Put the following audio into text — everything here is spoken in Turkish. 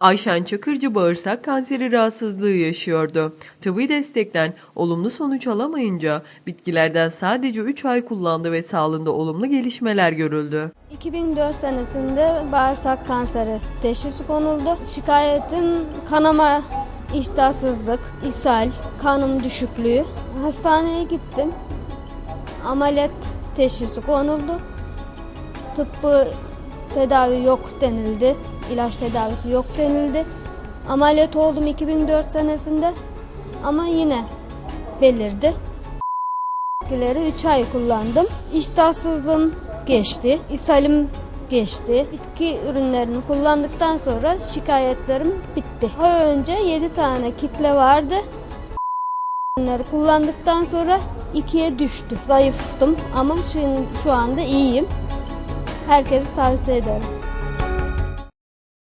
Ayşen Çakırcı bağırsak kanseri rahatsızlığı yaşıyordu. Tıbbi destekten olumlu sonuç alamayınca bitkilerden sadece 3 ay kullandı ve sağlığında olumlu gelişmeler görüldü. 2004 senesinde bağırsak kanseri teşhisi konuldu. Şikayetim kanama, iştahsızlık, ishal, kanım düşüklüğü. Hastaneye gittim. Ameliyat teşhisi konuldu. Tıbbı tedavi yok denildi. İlaç tedavisi yok denildi. Ameliyat oldum 2004 senesinde ama yine belirdi. Bitkileri 3 ay kullandım. İştahsızlığım geçti. ishalim geçti. Bitki ürünlerini kullandıktan sonra şikayetlerim bitti. Daha önce 7 tane kitle vardı. Ürünleri kullandıktan sonra ikiye düştü. Zayıftım ama şu, şu anda iyiyim. Herkese tavsiye ederim.